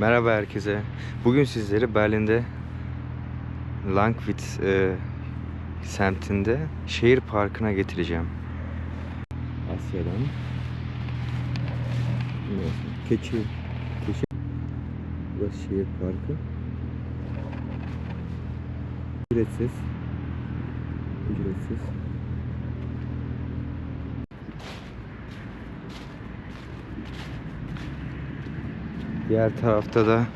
Merhaba herkese. Bugün sizleri Berlin'de Langwitz e, semtinde şehir parkına getireceğim. Asya'dan. Keçi. Keçi. Burası şehir parkı. Ücretsiz. Ücretsiz. Diğer tarafta da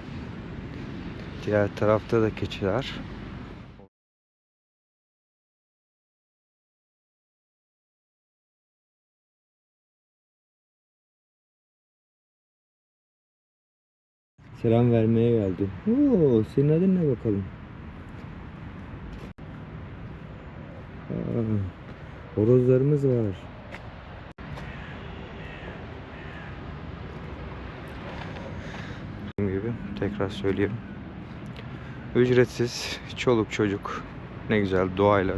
diğer tarafta da keçiler. Selam vermeye geldi. Oo, senin adın ne bakalım? Aa, horozlarımız var. Dediğim gibi tekrar söyleyeyim. Ücretsiz çoluk çocuk ne güzel doğayla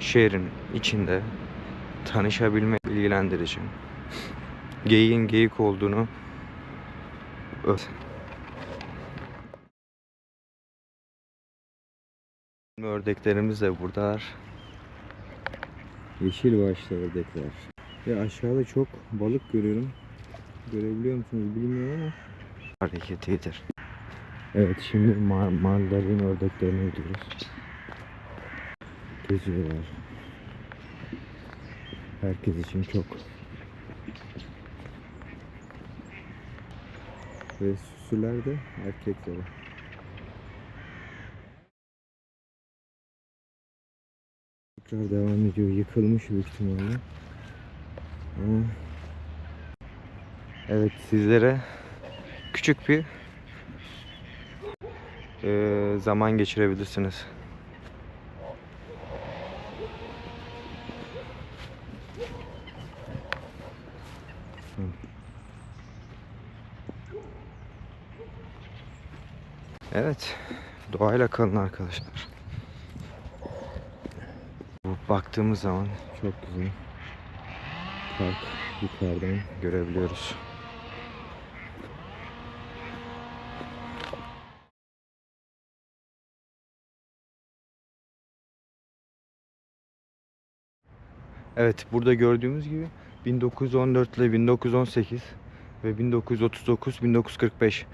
şehrin içinde tanışabilme ilgilendirici. Geyiğin geyik olduğunu ö- Ördeklerimiz de buradalar. Yeşil başlı ördekler. Ve aşağıda çok balık görüyorum. Görebiliyor musunuz bilmiyorum ama hareketidir. Evet şimdi mar Mardalin ördeklerine gidiyoruz. Geziyorlar. Herkes için çok. Ve süsüler de erkekleri. Tekrar devam ediyor. Yıkılmış büyük ihtimalle. Ama Evet sizlere küçük bir eee, zaman geçirebilirsiniz. Evet, doğayla kalın arkadaşlar. Bu baktığımız zaman çok güzel. Park yukarıdan görebiliyoruz. Evet burada gördüğümüz gibi 1914 ile 1918 ve 1939 1945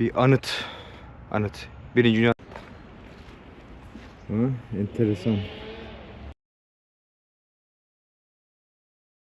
bir anıt anıt. Birinci Dünya Hı, enteresan.